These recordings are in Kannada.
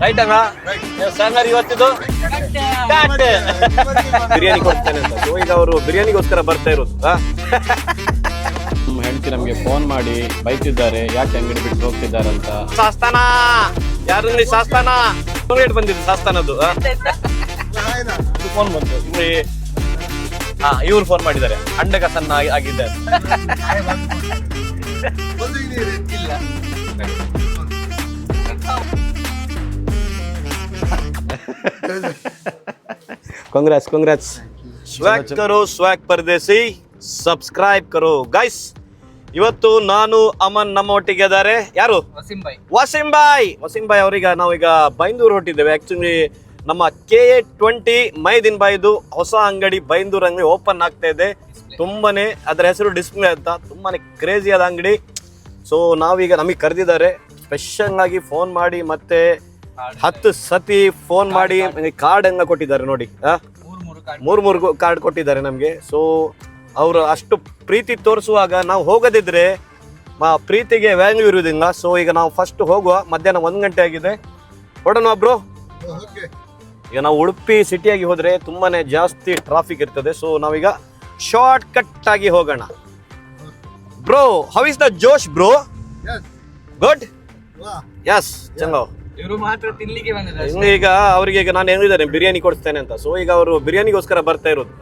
ರೈಟ್ ಅಣ್ಣ? ಸಂಗಾರಿ ಇವತ್ತಿದ್ದು. ಬಿರಿಯಾನಿ ಕೊಡ್ತೇನೆ ಅಂತ. ಸೊ ಈಗ ಅವರು ಬಿರಿಯಾನಿಗೋಸ್ಕರ ಬರ್ತಾ ಇರೋದು. ಆ? ನಮ್ಮ ಹೆಂಡತಿ ನಮಗೆ ಫೋನ್ ಮಾಡಿ ಬೈತಿದ್ದಾರೆ ಯಾಕೆ ಅಂಗಡಿ ಬಿಟ್ಟು ಹೋಗ್ತಿದ್ದಾರೆ ಅಂತ. ಶಾಸ್ತಾನ ಯಾರು ಶಾಸ್ತಾನ ರೇಟ್ ಬಂದಿದ್ದು ಶಾಸ್ತಾನದ್ದು ಫೋನ್ ಬಂತು ಹಾ ಇವ್ರು ಫೋನ್ ಮಾಡಿದ್ದಾರೆ. ಅಂಡಗ ಸಣ್ಣ ಆಗಿ- ಆಗಿದ್ದಾರೆ ಕಾಂಗ್ರೆಸ್ ಕಾಂಗ್ರೆಸ್ ಸ್ವಾಗ್ ಕರು ಸ್ವಾಗ್ ಪರದೇಸಿ ಸಬ್ಸ್ಕ್ರೈಬ್ ಕರೋ ಗೈಸ್ ಇವತ್ತು ನಾನು ಅಮನ್ ನಮ್ಮ ಒಟ್ಟಿಗೆ ಇದ್ದಾರೆ. ಯಾರು? ವಸೀಂ ಬಾಯ್ ವಸೀಂ ಬಾಯ್ ವಸೀಂ ಬಾಯ್ ಅವರೀಗ ನಾವೀಗ ಬೈಂದೂರು ಹೊಟ್ಟಿದ್ದೇವೆ ಆಕ್ಚುಲಿ ನಮ್ಮ ಕೆ ಎ ಟ್ವೆಂಟಿ ಮೈದಿನ್ ಬಾಯ್ದು ಹೊಸ ಅಂಗಡಿ ಬೈಂದೂರು ಅಂಗಡಿ ಓಪನ್ ಆಗ್ತಾ ಇದೆ. ತುಂಬಾನೇ ಅದರ ಹೆಸರು ಡಿಸ್ಪ್ಲೇ ಅಂತ. ತುಂಬಾನೇ ಕ್ರೇಜಿ ಆದ ಅಂಗಡಿ. ಸೊ ನಾವೀಗ ನಮಗೆ ಕರೆದಿದ್ದಾರೆ. ಸ್ಪೆಷಲ್ ಆಗಿ ಫೋನ್ ಮಾಡಿ ಮತ್ತೆ ಹತ್ತು ಸತಿ ಫೋನ್ ಮಾಡಿ ಕಾರ್ಡ್ ಹಂಗ ಕೊಟ್ಟಿದ್ದಾರೆ ನೋಡಿ ಮೂರು ಮೂರು ಕಾರ್ಡ್ ಕೊಟ್ಟಿದ್ದಾರೆ ನಮಗೆ. ಸೊ ಅವರು ಅಷ್ಟು ಪ್ರೀತಿ ತೋರಿಸುವಾಗ ನಾವು ಹೋಗದಿದ್ರೆ ಆ ಪ್ರೀತಿಗೆ ವ್ಯಾಲ್ಯೂ ಇರುವುದಿಲ್ಲ. ಸೊ ಈಗ ನಾವು ಫಸ್ಟ್ ಹೋಗುವ. ಮಧ್ಯಾಹ್ನ ಒಂದು ಗಂಟೆ ಆಗಿದೆ. ಹೊಡೋಣ ಬ್ರೋ. ಓಕೆ. ಈಗ ನಾವು ಉಡುಪಿ ಸಿಟಿಯಾಗಿ ಹೋದರೆ ತುಂಬಾನೇ ಜಾಸ್ತಿ ಟ್ರಾಫಿಕ್ ಇರ್ತದೆ. ಸೊ ನಾವೀಗ ಶಾರ್ಟ್ ಕಟ್ ಆಗಿ ಹೋಗೋಣ. Bro how is the josh bro good yes ಚಂಗೋ ಇವರು ಮಾತ್ರ ತಿನ್ಲಿಕ್ಕೆ ಬಂದಿದ್ದಾರೆ ಈಗ ಅವರಿಗೆ ಈಗ ನಾನು ಹೇಳಿದ್ದೇನೆ ಬಿರಿಯಾನಿ ಕೊಡಿಸ್ತೇನೆ ಅಂತ. ಸೊ ಈಗ ಅವರು ಬಿರಿಯಾನಿಗೋಸ್ಕರ ಬರ್ತಾ ಇರೋದು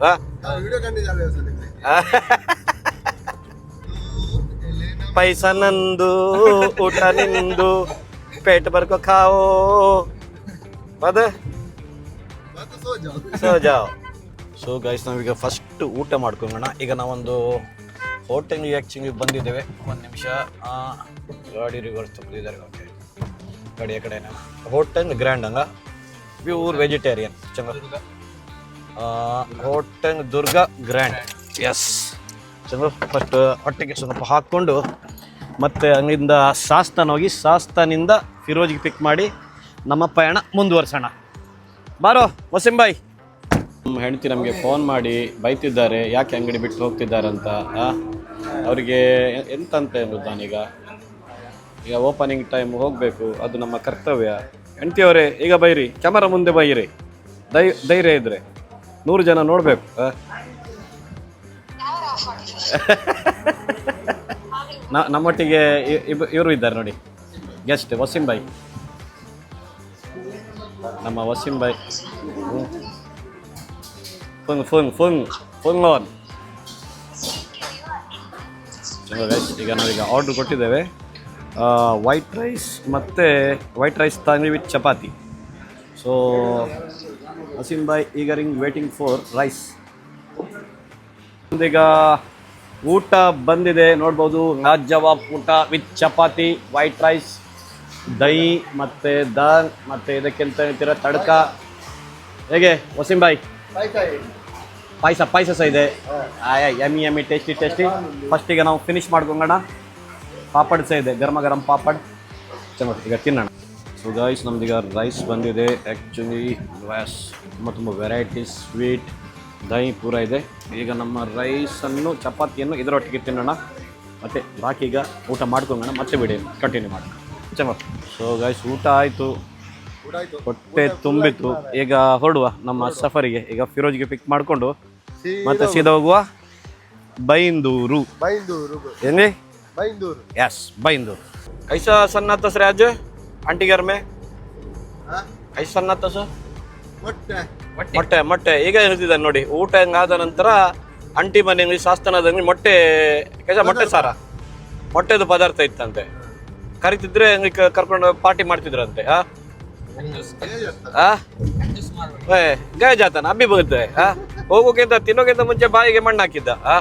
ಪೈಸ ನಂದು ಊಟ ನಿಂದು ಪೇಟ್ ಬರ್ಕೋ ಖಾವೋ. ಅದ? ಸೊ ಜಾವ್ ಸೊ ಗೈಸ್ ನಾವೀಗ ಫಸ್ಟ್ ಊಟ ಮಾಡ್ಕೊಂಬೋಣ ಈಗ ನಾವೊಂದು ಹೋಟೆಲ್ಗೆ ಆ್ಯಕ್ಚುಲಿ ಬಂದಿದ್ದೇವೆ. ಒಂದು ನಿಮಿಷ. ಗಾಡಿ ರಿವರ್ಸ್ ತುಂಬಿದ್ದಾರೆ ಓಕೆ ಗಾಡಿ ಆ ಕಡೆ ಹೋಟೆಲ್ ಗ್ರ್ಯಾಂಡ್ ಹಂಗ? Pure vegetarian Chandradurga hotel Durga grand S Chandra first ಹೊಟ್ಟೆಗೆ ಸ್ವಲ್ಪ ಹಾಕ್ಕೊಂಡು, ಮತ್ತೆ ಅಲ್ಲಿಂದ ಶಾಸ್ತಾನ ಹೋಗಿ ಶಾಸ್ತಾನಿಂದ ಫಿರೋಜ್ಗೆ ಪಿಕ್ ಮಾಡಿ ನಮ್ಮ ಪಯಣ ಮುಂದುವರ್ಸೋಣ. ಬಾರೋ, ವಸಿಂಬಾಯ್. ನಮ್ಮ ಹೆಂಡತಿ ನಮಗೆ ಫೋನ್ ಮಾಡಿ ಬೈತಿದ್ದಾರೆ, ಯಾಕೆ ಅಂಗಡಿ ಬಿಟ್ಟು ಹೋಗ್ತಿದ್ದಾರೆ ಅಂತ? ಅವರಿಗೆ ಎಂತ ಅಂತ ಹೇಳೋದು ನಾನೀಗ ಈಗ ಓಪನಿಂಗ್ ಟೈಮ್ ಹೋಗಬೇಕು, ಅದು ನಮ್ಮ ಕರ್ತವ್ಯ. ಹೆಂಡ್ತಿಯವರೇ ಈಗ ಬೈರಿ ಕ್ಯಾಮರಾ ಮುಂದೆ ಬೈರಿ. ದೈ ಧೈರ್ಯ ಇದ್ರೆ. ನೂರು ಜನ ನೋಡಬೇಕು ನಮ್ಮೊಟ್ಟಿಗೆ ಇವರು ಇದ್ದಾರೆ ನೋಡಿ. ಗೆಸ್ಟ್ ವಸೀಂ ಬಾಯಿ ನಮ್ಮ ವಸೀಂ ಬಾಯಿ ಫುಂಗ್ ಫುಂಗ್ ಫುಂಗ್ ಫುಂಗ್ ಲೋನ್ ಗೈಸ್ ಈಗ ನಾವೀಗ ಆರ್ಡ್ರ್ ಕೊಟ್ಟಿದ್ದೇವೆ. ವೈಟ್ ರೈಸ್ ಮತ್ತು white rice tangri with chapati so Waseem ಬಾಯ್ ಈಗ ರಿಂಗ್ ವೇಟಿಂಗ್ ಫಾರ್ ರೈಸ್ ಈಗ ಊಟ ಬಂದಿದೆ. ನೋಡ್ಬೋದು ರಾಜವಾಬ್ ಊಟ with chapati white rice dahi ಮತ್ತು ದಾಲ್ ಮತ್ತು ಇದಕ್ಕೆಂತ ಹೇಳ್ತೀರ, ತಡ್ಕ. ಹೇಗೆ ವಸೀಂ ಬಾಯ್ ಪಾಯಸ ಪಾಯಸ ಸಹ ಇದೆ ಎಮಿ ಎಮ್ಮಿ ಯಮಿ ಟೇಸ್ಟಿ ಟೇಸ್ಟಿ ಫಸ್ಟಿಗೆ ನಾವು ಫಿನಿಶ್ ಮಾಡ್ಕೊಂಗೋಣ ಪಾಪಡ್ ಸಹ ಇದೆ ಗರಮ ಗರಮ್ ಪಾಪಡ್. ಚೆನ್ನಾಗಿ ಈಗ ತಿನ್ನೋಣ. ಸೊ ಗಾಯ್ಸ್ ನಮ್ದೀಗ ರೈಸ್ ಬಂದಿದೆ. ಆ್ಯಕ್ಚುಲಿ ವ್ಯಾಸ್ ತುಂಬ ತುಂಬ ವೆರೈಟೀಸ್ ಸ್ವೀಟ್ ದಹಿ ಪೂರ ಇದೆ. ಈಗ ನಮ್ಮ ರೈಸನ್ನು ಚಪಾತಿಯನ್ನು ಇದರೊಟ್ಟಿಗೆ ತಿನ್ನೋಣ. ಮತ್ತು ಬಾಕಿ ಈಗ ಊಟ ಮಾಡ್ಕೊಂಡೋಣ. ಮತ್ತೆ ಬಿಡಿ ಕಂಟಿನ್ಯೂ ಮಾಡೋಣ. ಚೆನ್ನಾಗಿ ಸೊ ಗೈಸ್ ಊಟ ಆಯ್ತು. ಹೊಟ್ಟೆ ತುಂಬಿತ್ತು. ಈಗ ಹೊರಡುವ ನಮ್ಮ ಸಫರಿಗೆ. ಈಗ ಫಿರೋಜ್ಗೆ ಪಿಕ್ ಮಾಡ್ಕೊಂಡು ಮತ್ತೆ ಸೀದಾ ಹೋಗುವ. ಬೈಂದೂರು. ಬೈಂದೂರು. ಏನೇ ಬೈಂದೂರು. ಎಸ್ ಬೈಂದೂರು. ಐಸ ಸಣ್ಣ ಸರ್ ಅಜ್ಜ ಆಂಟಿಗರ್ಮೆ ಕೈಸ ಸಣ್ಣ ತಸ ಮೊಟ್ಟೆ. ಮೊಟ್ಟೆ. ಈಗ ಇರ್ತಿದ್ದ ನೋಡಿ ಊಟ ಹೆಂಗಾದ ನಂತರ ಅಂಟಿ ಮನೆ ಶಾಸ್ತನದಂಗಡಿ ಮೊಟ್ಟೆ ಕೈಸ ಮೊಟ್ಟೆ ಸಾರ? ಮೊಟ್ಟೆದು ಪದಾರ್ಥ ಇತ್ತಂತೆ. ಕರಿತಿದ್ರೆ ಕರ್ಕೊಂಡು ಪಾರ್ಟಿ ಮಾಡ್ತಿದ್ರಂತೆ ಹಾ ಏ ಗೇಜ್ ಜಾತನ ಅಬ್ಬಿ ಬರುತ್ತೆ ಆ? ಹೋಗೋಕ್ಕಿಂತ ತಿನ್ನೋಕ್ಕಿಂತ ಮುಂಚೆ ಬಾಯಿಗೆ ಮಣ್ಣು ಹಾಕಿದ್ದ ಆ?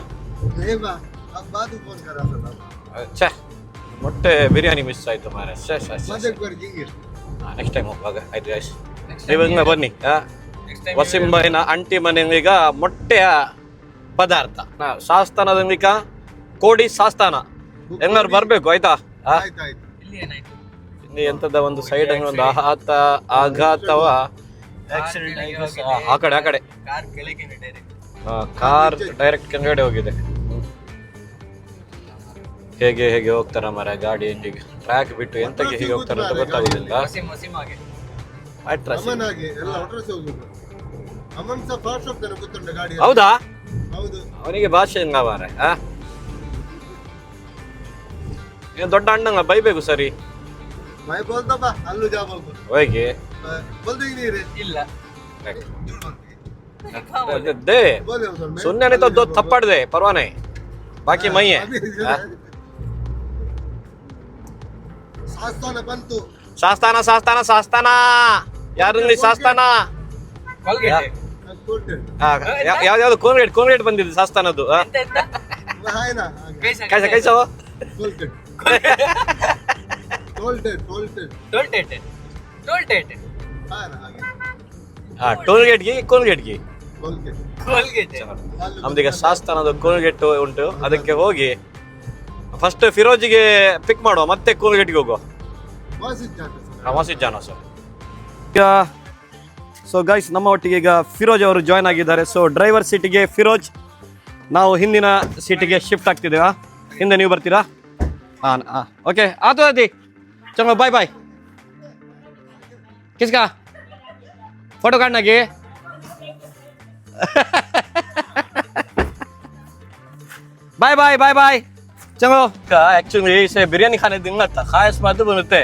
ಛೇ ಮೊಟ್ಟೆ ಬಿರಿಯಾನಿ ಮಿಸ್ ಆಯ್ತು ಮಾರ ನೆಕ್ಸ್ಟ್ ಟೈಮ್ ಹೋಗುವಾಗ ಆಯ್ತು ಗೈಸ್ ನೀವು ಹಿಂಗೆ ಬನ್ನಿ ವಸಿಂ ಬಾಯಿನ ಅಂಟಿ ಮನೆಯಂಗೀಗ ಮೊಟ್ಟೆಯ ಪದಾರ್ಥ. ಶಾಸ್ತಾನದಂಗಿಕ ಕೋಡಿ ಶಾಸ್ತಾನ ಹೆಂಗಾರು ಬರಬೇಕು ಆಯ್ತಾ? ಆ? ಎಂತದ ಒಂದು ಸೈಡ್ ಒಂದು ಆಹಾತ ಆಘಾತವ ಆಕ್ಸಿಡೆಂಟ್ ಆಗಿ ಆ ಕಡೆ ಆ ಕಡೆ. ಕಾರ್ ಕೆಳಗೆ ಡೈರೆಕ್ಟ್ ಕಾರ್ ಡೈರೆಕ್ಟ್ ಕೆಳಗಡೆ ಹೋಗಿದೆ. ಹೇಗೆ ಹೇಗೆ ಹೋಗ್ತಾರ ಮರ ಗಾಡಿ ಎಂಜಿಗೆ ಟ್ರ್ಯಾಕ್ ಬಿಟ್ಟು ಎಂತಕ್ಕೆ ಹೇಗೆ ಹೋಗ್ತಾರೆ ಅಂತ ಗೊತ್ತಾಗುದಿಲ್ಲ. ಹಾಗೆ ಹಾಗೆ ಹೌದಾ? ಹೌದು. ಅವನಿಗೆ ಭಾಷೆ ಹೆಂಗ ಮಾರ ಆ? ಏನ್ ದೊಡ್ಡ ಅಣ್ಣಂಗ ಬೈಬೇಕು ಸರಿ? ಮೈ ಬೋಲ್ತಪ್ಪ ಅಲ್ಲೂ ಜಾಬ್ ಹೋಗು ಹೋಗಿ बोलते ही नहीं रे ಇಲ್ಲ झूठ बोलती है। दे बोले हो सर मैं सुनने ने तो दो थप्पड़ दे परवाह नहीं बाकी मई है अभी- हाँ? ಶಾಸ್ತಾನ ಬಂತು ಶಾಸ್ತಾನ ಶಾಸ್ತಾನ ಶಾಸ್ತಾನ ಯಾರಲ್ಲಿ ಶಾಸ್ತಾನ ಕಾಲ್ಗೇಟ್ ನಾನ್ ಕೊಟ್ಟೆ ಆ, ಯಾ- ಯಾವ್ದ್ಯಾವ್ದು ಕೋನ್ಗೇಟ್ ಕೋನ್ಗೇಟ್ ಬಂದಿದೆ ಶಾಸ್ತಾನದ್ದು ಆ? ಎಂತ ಎಂತ ಹಾಯ್ನ ಕೈಸ ಕೈಸ ಕೈಸವ ಟೋಲ್ ಹಾಯ್ನ ಹಾಗೆ. ಆ ಟೋಲ್ಗೇಟ್ಗೆ ಕೋನ್ಗೇಟ್ಗೆ ನಮ್ದು ಕೋಲ್ಗೇಟ್. ನಮ್ದೀಗ ಶಾಸ್ತಾನದ ಕೋಲ್ಗೇಟ್ ಉಂಟು. ಅದಕ್ಕೆ ಹೋಗಿ ಫಸ್ಟ್ ಫಿರೋಜಿಗೆ ಪಿಕ್ ಮಾಡುವ. ಮತ್ತೆ ಕೋಲ್ ಹೋಗುವ. ಗೆ ಮಸೀದ್ ಜಾನ ಸರ್. ಈಗ ಸೊ ಗೈಸ್ ನಮ್ಮ ಒಟ್ಟಿಗೆ ಈಗ ಫಿರೋಜ್ ಅವರು ಜಾಯ್ನ್ ಆಗಿದ್ದಾರೆ. ಸೊ ಡ್ರೈವರ್ ಸೀಟಿಗೆ ಫಿರೋಜ್. ನಾವು ಹಿಂದಿನ ಸೀಟಿಗೆ ಶಿಫ್ಟ್ ಆಗ್ತಿದ್ದೇವಾ? ಹಿಂದೆ ನೀವು ಬರ್ತೀರಾ? ಹಾಂ ಹಾಂ. ಓಕೆ ಆತು ಅದಿ चलो बाय बाय किसका? फ़ोटो काटना के? बाय बाय बाय बाय चलो एक्चुअली इसे बिरयानी खाने दूँगा था खास बात बनते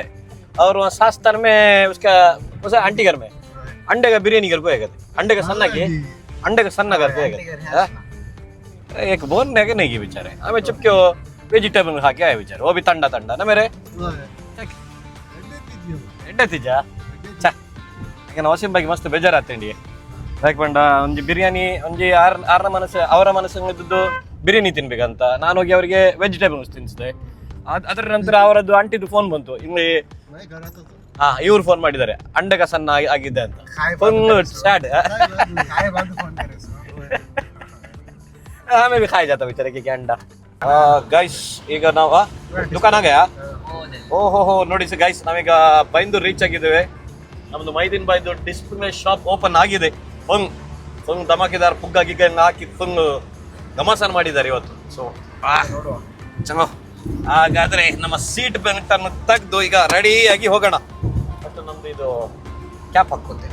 और वहाँ सास्तर में उसका उसे आंटी घर में अंडे का बिरयानी घर को है अंडे का सन्ना के? अंडे का सन्ना घर को है हाँ? एक बोन नहीं बेचारे। हमें चुप क्यों वेजिटेबल खा के आए बेचारे। वो भी ठंडा ठंडा ना मेरे? ಎಡ್ಡೆತಿಜ ಚ ನನಗೆ ಆತಂಡಿ ಬಗ್ಗೆ ಮಸ್ತ್ ಬೇಜಾರಾಗ್ತೇನೆ ಯಾಕೆ ಪಂಡ ಒಂಜಿ ಬಿರಿಯಾನಿ ಒಂಜಿ ಆರ್ ಆರ್ನ ಮನಸ್ಸು ಅವರ ಮನಸ್ಸು ಬಿರಿಯಾನಿ ತಿನ್ಬೇಕಂತ. ನಾನು ಹೋಗಿ ಅವರಿಗೆ ವೆಜಿಟೇಬಲ್ಸ್ ತಿನ್ನಿಸಿದೆ ಅದರ ನಂತರ ಅವರದ್ದು ಆಂಟಿದು ಫೋನ್ ಬಂತು. ಇಲ್ಲಿ ಹಾ ಇವ್ರು ಫೋನ್ ಮಾಡಿದ್ದಾರೆ. ಅಂಡಕ ಸಣ್ಣ ಆಗಿದ್ದೆ ಅಂತ. ಸ್ಯಾಡ್ ಆಮೇಲೆ ಕಾಯಿ ಜಾತ ವಿಚಾರಕ್ಕೆ ಅಂಡ. ಗೈಸ್ ಈಗ ನಾವು ದುಕಾನ್ ಓಹೋ ಹೋ ನೋಡಿ ಸರ್ ಗೈಸ್ ನಾವೀಗ ಬೈಂದೂರು ರೀಚ್ ಆಗಿದ್ದೇವೆ. ನಮ್ದು ಮೈದಿನ ಬಾಯ್ದು ಡಿಸ್ಪ್ಲೇ ಶಾಪ್ ಓಪನ್ ಆಗಿದೆ. ಫಂಗ್ ಫಂಗ್ ಧಮಾಕಿದಾರ್ ಪುಗ್ಗ ಗಿಗ್ಗ ಹಾಕಿ ಫಂಗ್ ಗಮಾಸನ ಮಾಡಿದ್ದಾರೆ ಇವತ್ತು. ಸೊ ಚಲೋ ಹಾಗಾದ್ರೆ ನಮ್ಮ ಸೀಟ್ ಬೆಲ್ಟ್ ಅನ್ನು ತೆಗೆದು ಈಗ ರೆಡಿ ಆಗಿ ಹೋಗೋಣ. ಮತ್ತು ನಮ್ದು ಇದು ಕ್ಯಾಪ್ ಹಾಕೋತೆ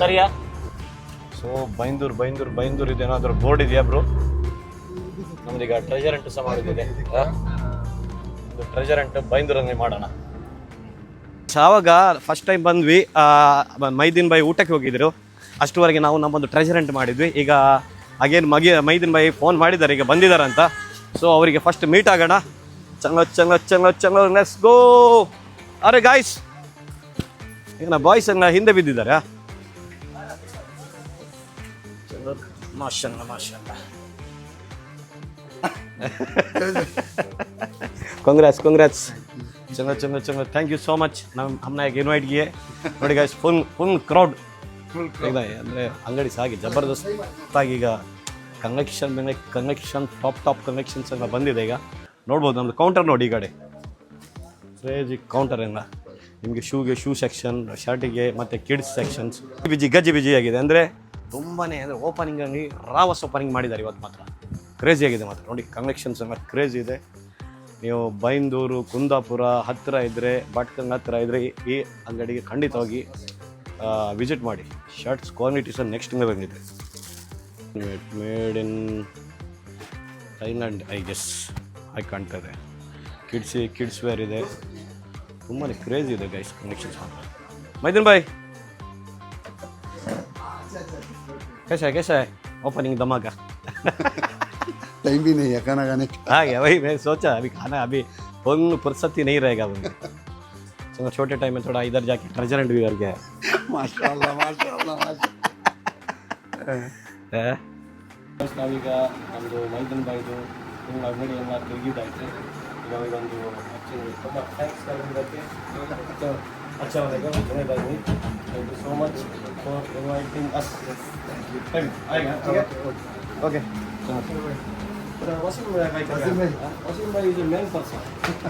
ಸರಿಯಾ? ಸೊ ಬೈಂದೂರ್ ಬೈಂದೂರ್ ಬೈಂದೂರ್ ಇದು ಏನಾದರೂ ಬೋರ್ಡ್ ಇದೆಯಾ ಬ್ರೋ ನಮ್ದೀಗ ಟ್ರೆಜರೆಂಟ್ ಸಹ ಮಾಡೋದಿದೆ ಒಂದು ಟ್ರೆಜರೆಂಟ್ ಬೈಂದೂರಲ್ಲಿ ಮಾಡೋಣ. ಆವಾಗ ಫಸ್ಟ್ ಟೈಮ್ ಬಂದ್ವಿ. ಮೈದಿನ್ ಬೈ ಊಟಕ್ಕೆ ಹೋಗಿದ್ರು. ಅಷ್ಟುವರೆಗೆ ನಾವು ನಮ್ಮೊಂದು ಟ್ರೆಜರೆಂಟ್ ಮಾಡಿದ್ವಿ. ಈಗ ಅಗೇನ್ ಮಗಿ, ಮೈದಿನ್ ಬೈ ಫೋನ್ ಮಾಡಿದ್ದಾರೆ, ಈಗ ಬಂದಿದ್ದಾರಂತ. ಸೊ ಅವರಿಗೆ ಫಸ್ಟ್ ಮೀಟ್ ಆಗೋಣ. ಚಂಗ ಚಂಗ ಚಂಗ ಚಂಗ ಲೆಟ್ಸ್ ಗೋ ಅರೆ ಗಾಯ್ಸ್ ಈಗ ನಾ ಬಾಯ್ಸ್ ಎಲ್ಲ ಹಿಂದೆ ಬಿದ್ದಿದ್ದಾರೆ. ಮಾಶಲ್ಲ ಮಾಶಲ್ಲ. ಕಾಂಗ್ರೆಸ್ ಕಾಂಗ್ರೆಸ್ ಚಂದ ಚಂದ ಚಂದ. ಥ್ಯಾಂಕ್ ಯು ಸೋ ಮಚ್ ನಮ್ಮ ಅಮ್ಮನಾಗ ಇನ್ವೈಟ್ ಗಿಯೇ ನೋಡಿ ಗೈಸ್ ಫುಲ್ ಫುಲ್ ಕ್ರೌಡ್ ಅಂದರೆ ಅಂಗಡಿ ಸಾಗಿ ಜಬರ್ದಸ್ತಾಗಿ ಈಗ ಕನ್ವೆಕ್ಷನ್ ಮೇಲೆ ಕನ್ವೆಕ್ಷನ್ ಟಾಪ್ ಟಾಪ್ ಕನ್ವೆಕ್ಷನ್ಸ್ ಎಲ್ಲ ಬಂದಿದೆ ಈಗ. ನೋಡ್ಬೋದು ನಮ್ಮದು ಕೌಂಟರ್ ನೋಡಿ ಈ ಕಡೆ. ಕ್ರೇಜಿ ಕೌಂಟರ್ ಎಲ್ಲ. ನಿಮಗೆ ಶೂಗೆ ಶೂ ಸೆಕ್ಷನ್ ಶರ್ಟಿಗೆ ಮತ್ತು ಕಿಡ್ಸ್ ಸೆಕ್ಷನ್ಸ್ ಬಿಜಿ ಗಜ್ಜಿ ಬಿಜಿ ಆಗಿದೆ. ಅಂದರೆ ತುಂಬಾ ಅಂದರೆ ಓಪನಿಂಗ್ ಆಗಿ ರಾವಸ್ ಓಪನಿಂಗ್ ಮಾಡಿದ್ದಾರೆ ಇವತ್ತು ಮಾತ್ರ. ಕ್ರೇಜಿ ಆಗಿದೆ ಮಾತ್ರ ನೋಡಿ ಕನೆಕ್ಷನ್ಸ್ ಎಲ್ಲ ಕ್ರೇಜಿ ಇದೆ ನೀವು ಬೈಂದೂರು ಕುಂದಾಪುರ ಹತ್ತಿರ ಇದ್ದರೆ ಭಟ್ಕಂಗ್ ಹತ್ತಿರ ಇದ್ದರೆ ಈ- ಈ ಅಂಗಡಿಗೆ ಖಂಡಿತವಾಗಿ ವಿಸಿಟ್ ಮಾಡಿ ಶರ್ಟ್ಸ್ ಕ್ವಾಲಿಟಿ ಸಹ ನೆಕ್ಸ್ಟ್ ಲೆವೆಲ್ ಇದೆ made in Thailand I guess ಹಾಗೆ ಕಾಣ್ತಾ ಇದೆ ಕಿಡ್ಸ್ ಕಿಡ್ಸ್ ವೇರ್ ಇದೆ ತುಂಬಾ ಕ್ರೇಜ್ ಇದೆ ಗೈಸ್ ಕನೆಕ್ಷನ್ಸ್ ಮಾತ್ರ ಮೈದಿನ್ ಬಾಯ್ कैसा है कैसा है ओपनिंग धमाका टाइम भी नहीं है खाना खाने का आ गया वही मैं सोचा अभी खाना अभी फुल फुर्सत ही नहीं रहेगा अभी चलो छोटे टाइम में थोड़ा इधर जाके ट्रेजरेंट भी कर गया माशाल्लाह माशाल्लाह है ನಾವೀಗ ನಮ್ಮದು ಮೈದನ್ ಬಾಯ್ದು ನಿಮ್ಮ ಅಂಗಡಿ ಎಲ್ಲ ತೆಗಿದಾಯ್ತು ಈಗ ನಾವೀಗೊಂದು ಆ್ಯಕ್ಚುಲಿ ತುಂಬ ಥ್ಯಾಂಕ್ಸ್ ಅದಕ್ಕೆ अच्छा रहेगा धन्यवाद thank you so much for inviting us आएगा ओके Wasim भैया का वसीम भाई वसीम भाई जो मेन पर्सन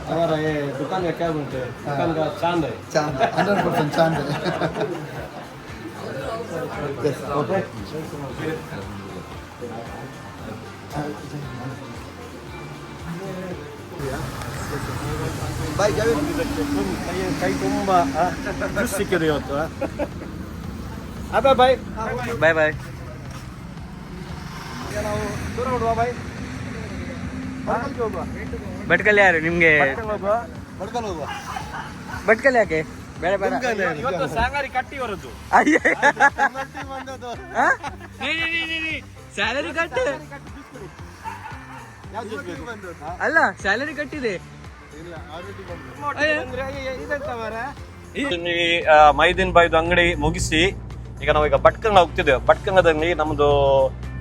हमारा ये दुकान का क्या बोलते हैं दुकान का चांद है चांद हंड्रेड परसेंट चांद है okay Vai, já vem. Cai como uma. Justo que deu, tá? Ah, bye bye. Bye bye. Bye bye. Dura, dura, bye. Bhatkal ಯಾರು? ನಿಮ್ಗೆ ಬಟ್ಕಲ್ ಭಟ್ಕಲ್ ಯಾಕೆ ಬೇಡ ಕಟ್ಟಿ ಬರೋದು. ಸ್ಯಾಲರಿ ಕಟ್ ಯಾವ್ದು ಬಂದದ್ದು ಅಲ್ಲ ಸ್ಯಾಲರಿ ಕಟ್ಟಿದೆ. ಮೈದಿನ್ ಬಾಯ್ದು ಅಂಗಡಿ ಮುಗಿಸಿ ಈಗ ನಾವೀಗ ಬಟ್ಕಂಗ ಭಟ್ಕಂಗ ಹೋಗ್ತಿದ್ದೇವೆ. ಭಟ್ಕಂಗದಲ್ಲಿ ನಮ್ದು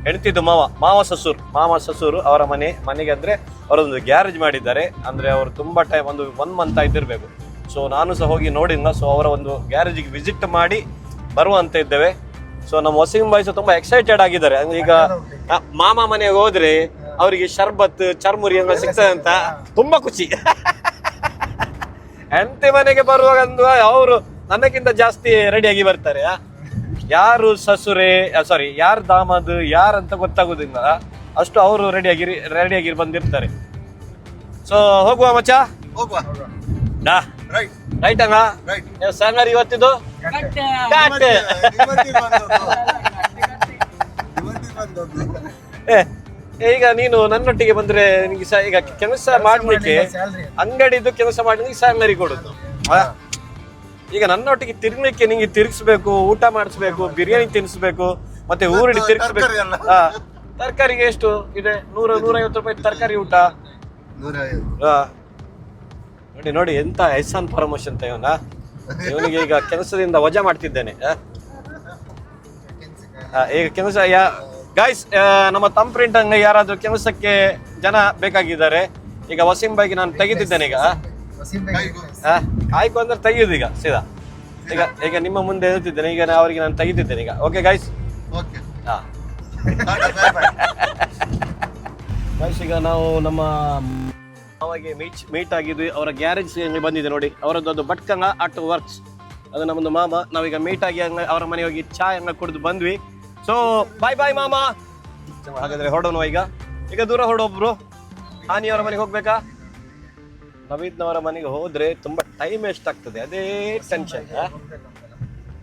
ಹೆಂಡತಿದ್ದು ಮಾವ ಮಾವ ಸಸೂರ್, ಮಾವ ಸಸೂರು ಅವರ ಮನೆ, ಮನೆಗೆ ಅಂದ್ರೆ ಅವರೊಂದು ಗ್ಯಾರೇಜ್ ಮಾಡಿದ್ದಾರೆ. ಅಂದ್ರೆ ಅವರು ತುಂಬಾ ಟೈಮ್ ಒಂದು ಒನ್ ಮಂತ್ ಆಯ್ತಿರ್ಬೇಕು. ಸೊ ನಾನು ಸಹ ಹೋಗಿ ನೋಡಿಲ್ಲ. ಸೊ ಅವರ ಒಂದು ಗ್ಯಾರೇಜಿಗೆ ವಿಸಿಟ್ ಮಾಡಿ ಬರುವಂತ ಇದ್ದೇವೆ. ಸೊ ನಮ್ಮ ವಸೀಂ ಬಾಯ್ ಸಹ ತುಂಬಾ ಎಕ್ಸೈಟೆಡ್ ಆಗಿದ್ದಾರೆ. ಈಗ ಮಾಮ ಮನೆಗೆ ಹೋದ್ರೆ ಅವರಿಗೆ ಶರ್ಬತ್, ಚರ್ಮುರಿ ಎಲ್ಲ ಸಿಗ್ತದೆ ಅಂತ ತುಂಬಾ ಖುಷಿ. ಹೆಂಡತಿ ಮನೆಗೆ ಬರುವಾಗ ಅವರು ನನಗಿಂತ ಜಾಸ್ತಿ ರೆಡಿಯಾಗಿ ಬರ್ತಾರೆ? ಯಾರು ಸಸುರೆ ಸಾರಿ ಯಾರು ದಾಮದ್ ಅಂತ ಗೊತ್ತಾಗೋದಿಲ್ಲ. ಅಷ್ಟು ಅವರು ರೆಡಿಯಾಗಿ ರೆಡಿಯಾಗಿ ಬಂದಿರ್ತಾರೆ. ಸೊ ಹೋಗುವ ಮಚ್ಚ? ಹೋಗುವ. ಡಾ. ರೈಟ್ ರೈಟ್ ರೈಟ್ ಸಂಗಾರಿ. ಏ, ಈಗ ನೀನು ನನ್ನೊಟ್ಟಿಗೆ ಬಂದ್ರೆ ನಿನ್ಗೆ ಈಗ ಕೆಲಸ ಮಾಡ್ಲಿಕ್ಕೆ ಅಂಗಡಿದು ಕೆಲಸ ಮಾಡ್ಲಿಕ್ಕೆ ಸ್ಯಾಲರಿ ಕೊಡುದು? ಈಗ ನನ್ನೊಟ್ಟಿಗೆ ತಿರ್ಗ್ಲಿಕ್ಕೆ ನಿಂಗೆ ತಿರ್ಗಿಸ್ಬೇಕು ಊಟ ಮಾಡಿಸ್ಬೇಕು ಬಿರಿಯಾನಿ ತಿನ್ನಿಸ್ಬೇಕು ಮತ್ತೆ ಊರಿಡಿ ತಿರ್ಗಿಸ್ಬೇಕು. ಹಾ ತರಕಾರಿಗೆ ಎಷ್ಟು? ಇದೆ ನೂರ ನೂರೈವತ್ತು ರೂಪಾಯಿ ತರಕಾರಿ ಊಟ. ಹಾ. ನೋಡಿ ನೋಡಿ ಎಂತ ಎಹ್ಸಾನ್ ಪ್ರಮೋಷನ್ ಅಂತ ಇವನ ಇವನಿಗೆ ಈಗ ಕೆಲಸದಿಂದ ವಜಾ ಮಾಡ್ತಿದ್ದೇನೆ ಈಗ ಕೆಲಸ ಯಾ ಗಾಯ್ಸ್ ನಮ್ಮ ತಮ್ ಪ್ರಿಂಟ್ ಅಂಗ ಯಾರಾದ್ರೂ ಕೆಲಸಕ್ಕೆ ಜನ ಬೇಕಾಗಿದ್ದಾರೆ ಈಗ ವಸೀಂ ನಾನು ತೆಗೆದಿದ್ದೇನೆ ಈಗ ಆ, ಆಯ್ತು ಅಂದ್ರೆ ತೆಗಿಯೋದು ಈಗ ಸೀದಾ. ಈಗ ಈಗ ನಿಮ್ಮ ಮುಂದೆ ಹೇಳ್ತಿದ್ದೇನೆ ಈಗ ನಾ ಅವರಿಗೆ ನಾನು ತೆಗಿತಿದ್ದೇನೆ ಈಗ. ಓಕೆ ಗೈಸ್ ಓಕೆ ಹಾಂ ಗೈಸ್ ಈಗ ನಾವು ನಮ್ಮ ಅವಾಗೆ ಮೀಟ್ ಮೀಟ್ ಆಗಿದ್ವಿ. ಅವರ ಗ್ಯಾರೇಜ್ ಬಂದಿದೆ ನೋಡಿ. ಅವರದ್ದು ಅದು ಭಟ್ಕಂಗ ಆಟೋ ವರ್ಕ್ಸ್. ಅದು ನಮ್ಮದು ಮಾಮ. ನಾವೀಗ ಮೀಟ್ ಆಗಿ ಹಂಗ ಅವರ ಮನೆ ಹೋಗಿ ಚಾ ಹಂಗ ಕುಡಿದು ಬಂದ್ವಿ. ಸೊ ಬಾಯ್ ಬಾಯ್ ಮಾಮ. ಹಾಗಾದ್ರೆ ಹೊರಡೋಣ ಈಗ. ಈಗ ದೂರ ಹಾನಿ ಅವರ ಮನೆಗೆ ಹೋಗ್ಬೇಕಾ? ನವೀದ್ನವರ ಮನೆಗೆ ಹೋದ್ರೆ ತುಂಬಾ ಟೈಮ್ ಎಷ್ಟಾಗ್ತದೆ ಅದೇ ಟೆನ್ಷನ್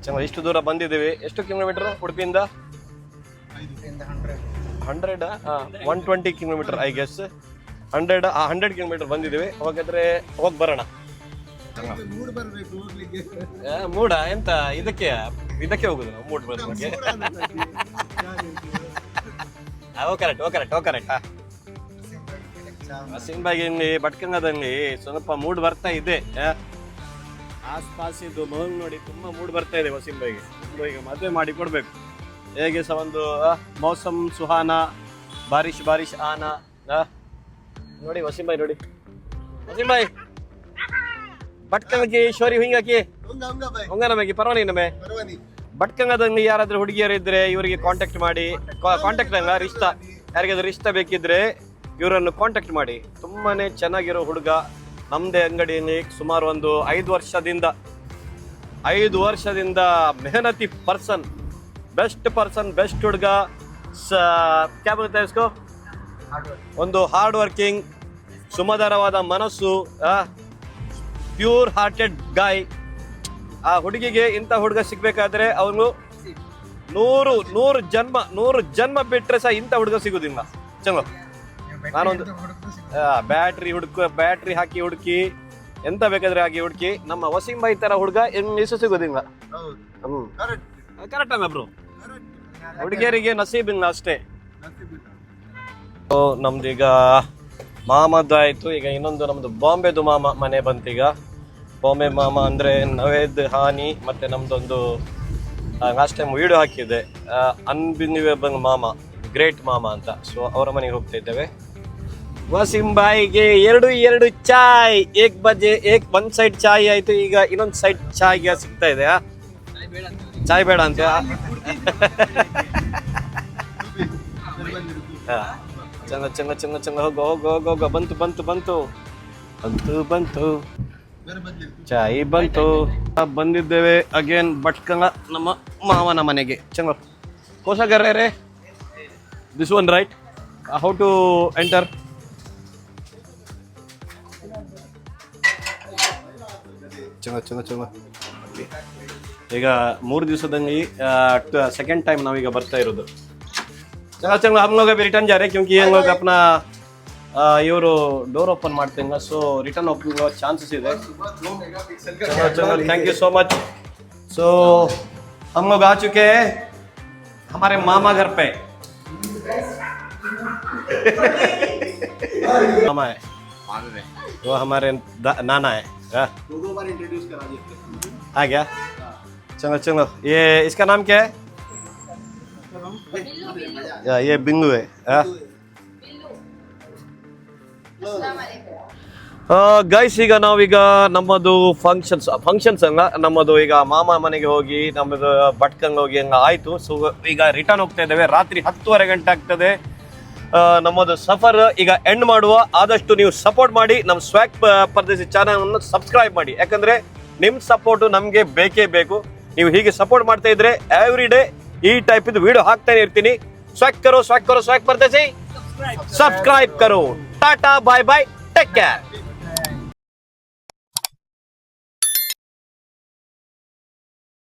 ಚೆನ್ನಾಗಿ ಇಷ್ಟು ದೂರ ಬಂದಿದ್ದೀವಿ. ಎಷ್ಟು ಕಿಲೋಮೀಟರ್ ಉಡುಪಿಯಿಂದ? Hundred one twenty kilometre I guess hundred hundred kilometre ಬಂದಿದ್ದೀವಿ. ಹೋಗಿದ್ರೆ ಹೋಗಿ ಬರೋಣ. ಮೂಡ? ಎಂತ? ಇದಕ್ಕೆ ಇದಕ್ಕೆ ಹೋಗುದು ನಾವು ಮೂಡ್ ಬರೋದಕ್ಕೆ oh correct oh correct oh correct ಸಿಂಬಾಗಿಲ್ಲಿ ಭಟ್ಕಂಗದಲ್ಲಿ ಸ್ವಲ್ಪ ಮೂಡ್ ಬರ್ತಾ ಇದೆ ಆಸ್ ಪಾಸ್ ಇದು ಮಹಲ್ ನೋಡಿ ತುಂಬಾ ಮೂಡ್ ಬರ್ತಾ ಇದೆ ಸಿಂಬಾಗಿ ಸಿಂಬಾಗಿ ಈಗ ಮದುವೆ ಮಾಡಿ ಕೊಡ್ಬೇಕು. ಹೇಗೆ ಸಹ ಒಂದು ಮೌಸಮ್ ಸುಹಾನ ಬಾರಿಶ್ ಬಾರಿಶ್ ಆನ. ನೋಡಿ ವಸಿಂಬಾಯಿ ನೋಡಿ. ವಸಿಂಬಾಯಿ ಭಟ್ಕಂಗಕ್ಕೆ ಶೋರಿ ಹಿಂಗಾಕಿ ಹಂಗ ಪರವಾನಿ ಬಾಯ್. ನಮಗೆ ನಮೆ ಭಟ್ಕಂಗದಲ್ಲಿ ಯಾರಾದ್ರೂ ಹುಡುಗಿಯರು ಇದ್ರೆ ಇವರಿಗೆ ಕಾಂಟ್ಯಾಕ್ಟ್ ಮಾಡಿ ಕಾಂಟ್ಯಾಕ್ಟ್ ಹಂಗ ರಿಶ್ತಾ ಯಾರಿಗಾದ್ರೂ ರಿಷ್ಟ ಬೇಕಿದ್ರೆ ಇವರನ್ನು ಕಾಂಟ್ಯಾಕ್ಟ್ ಮಾಡಿ. ತುಂಬಾ ಚೆನ್ನಾಗಿರೋ ಹುಡುಗ. ನಮ್ಮದೇ ಅಂಗಡಿಯಲ್ಲಿ ಸುಮಾರು ಒಂದು ಐದು ವರ್ಷದಿಂದ ಐದು ವರ್ಷದಿಂದ ಮೆಹನತಿ ಪರ್ಸನ್ ಬೆಸ್ಟ್ ಪರ್ಸನ್ ಬೆಸ್ಟ್ ಹುಡುಗ. ಸ, ಕ್ಯಾಬ್ ಇಸ್ಕೋ? ಒಂದು ಹಾರ್ಡ್ ವರ್ಕಿಂಗ್ ಸುಮಧರವಾದ ಮನಸ್ಸು ಪ್ಯೂರ್ ಹಾರ್ಟೆಡ್ ಗಾಯ್ ಆ ಹುಡುಗಿಗೆ ಇಂಥ ಹುಡುಗ ಸಿಗಬೇಕಾದ್ರೆ ಅವನು ನೂರು ನೂರು ಜನ್ಮ ನೂರು ಜನ್ಮ ಬಿಟ್ಟರೆ ಸಹ ಇಂಥ ಹುಡುಗ ಸಿಗೋದಿಲ್ಲ. ಚಲೋ ನಾನೊಂದು ಬ್ಯಾಟ್ರಿ ಹುಡುಕ ಬ್ಯಾಟ್ರಿ ಹಾಕಿ ಹುಡುಕಿ ಎಂತ ಬೇಕಾದ್ರೆ ಹಾಕಿ ಹುಡುಕಿ ನಮ್ಮ ವಸೀಂ ಬಾಯಿ ತರ ಹುಡುಗ ಎಲ್ಲಿಸು ಸಿಗೋದಿಲ್ಲ. ಹ್ಮ್. ಕರೆಕ್ಟ್ ಬ್ರೋ ಹುಡುಗಿಯರಿಗೆ ನಸೀಬಿಲ್ಲ ಅಷ್ಟೇ. ನಮ್ದು ನಮ್ದೀಗ ಮಾಮದ್ದು ಆಯ್ತು ಈಗ ಇನ್ನೊಂದು ನಮ್ದು ಬಾಂಬೆದು ಮಾಮ ಮನೆ ಬಂತೀಗ. ಬಾಂಬೆ ಮಾಮ ಅಂದ್ರೆ ನವೇದ್ ಹಾನಿ ಮತ್ತೆ ನಮ್ದೊಂದು ಲಾಸ್ಟ್ ಟೈಮ್ ವೀಡಿಯೋ ಹಾಕಿದೆ ಅನ್ಬಿನ್ಯೂವೇಬಲ್ ಮಾಮ ಗ್ರೇಟ್ ಮಾಮ ಅಂತ. ಸೊ ಅವರ ಮನೆಗೆ ಹೋಗ್ತಾ ಇದ್ದೇವೆ. ವಸಿಂ ಬಾಯಿಗೆ ಎರಡು ಎರಡು ಚಾಯ್. ಏಕ್ ಬಜೆ, ಏಕ್ ಒಂದ್ ಸೈಡ್ ಚಾಯ್ ಆಯ್ತು. ಈಗ ಇನ್ನೊಂದ್ ಸೈಡ್ ಚಾಯ್ಗೆ ಸಿಗ್ತಾ ಇದೆ? ಚಾಯ್ ಬೇಡ ಅಂತ. ಚಂದ ಚಂದ ಚಂದ ಚಂದ. ಹೋಗೋ ಹೋಗೋ ಹೋಗೋ ಬಂತು ಬಂತು ಬಂತು. ಬಂತು ಬಂತು. ಚಾಯ್ ಬಂತು. ಬಂದಿದ್ದೇವೆ ಅಗೇನ್ ಬಟ್ಕಂಗ ನಮ್ಮ ಮಾವನ ಮನೆಗೆ. ಚಂಗ ಕೋಸಗರ್ರೆ this one right how to enter ಚಂಗ ಚಂಗ ಚಂಗ ಈಗ ಮೂರು ದಿವಸದಲ್ಲಿ ಸೆಕೆಂಡ್ ಟೈಮ್ ನಾವೀಗ ಬರ್ತಾ ಇರೋದು चलो चलो हम लोग अभी रिटर्न जा रहे हैं क्योंकि हम लोग अपना ಇವರು ಡೋರ್ ಓಪನ್ ಮಾಡ್ತೇನೆ ಸೊ ರಿಟರ್ನ್ ಓಪನ್ ಚಾನ್ಸಸ್ ಇದೆ चलो चलो thank you so much so हम लोग आ चुके हैं हमारे मामा घर पे मामा है वो हमारे दा- नाना है हाँ? आ गया चलो चलो ये इसका नाम क्या है या, ये बिंगू है हाँ? ಗೈಸ್ ಈಗ ನಾವೀಗ ನಮ್ಮದು ಫಂಕ್ಷನ್ಸ್ ಫಂಕ್ಷನ್ಸ್ ಅಲ್ಲ ನಮ್ಮದು ಈಗ ಮಾಮ ಮನೆಗೆ ಹೋಗಿ ನಮ್ಮದು ಭಟ್ಕಂಗ್ ಹೋಗಿ ಹಂಗ ಆಯ್ತು ಸೊ ಈಗ ರಿಟರ್ನ್ ಹೋಗ್ತಾ ಇದ್ದೇವೆ ರಾತ್ರಿ ಹತ್ತುವರೆ ಗಂಟೆ ಆಗ್ತದೆ ಆ, ನಮ್ಮದು ಸಫರ್ ಈಗ ಎಂಡ್ ಮಾಡುವ. ಆದಷ್ಟು ನೀವು ಸಪೋರ್ಟ್ ಮಾಡಿ. ನಮ್ಮ ಸ್ವಾಕ್ ಪರ್ದೇಶಿ ಚಾನಲ್ ಅನ್ನು ಸಬ್ಸ್ಕ್ರೈಬ್ ಮಾಡಿ. ಯಾಕಂದ್ರೆ ನಿಮ್ಮ ಸಪೋರ್ಟ್ ನಮಗೆ ಬೇಕೇ ಬೇಕು. ನೀವು ಹೀಗೆ ಸಪೋರ್ಟ್ ಮಾಡ್ತಾ ಇದ್ರೆ ಎವ್ರಿ ಡೇ ಈ ಟೈಪ್ ಇದು ವಿಡಿಯೋ ಹಾಕ್ತಾನೆ ಇರ್ತೀನಿ. ಸ್ವಾಕ್ ಕರೋ ಸ್ವಾಕ್ ಕರೋ ಸ್ವಾಕ್ ಪರ್ದೇಸಿ. ಸಬ್ಸ್ಕ್ರೈಬ್ ಕರೋ. Ta-ta bye bye take care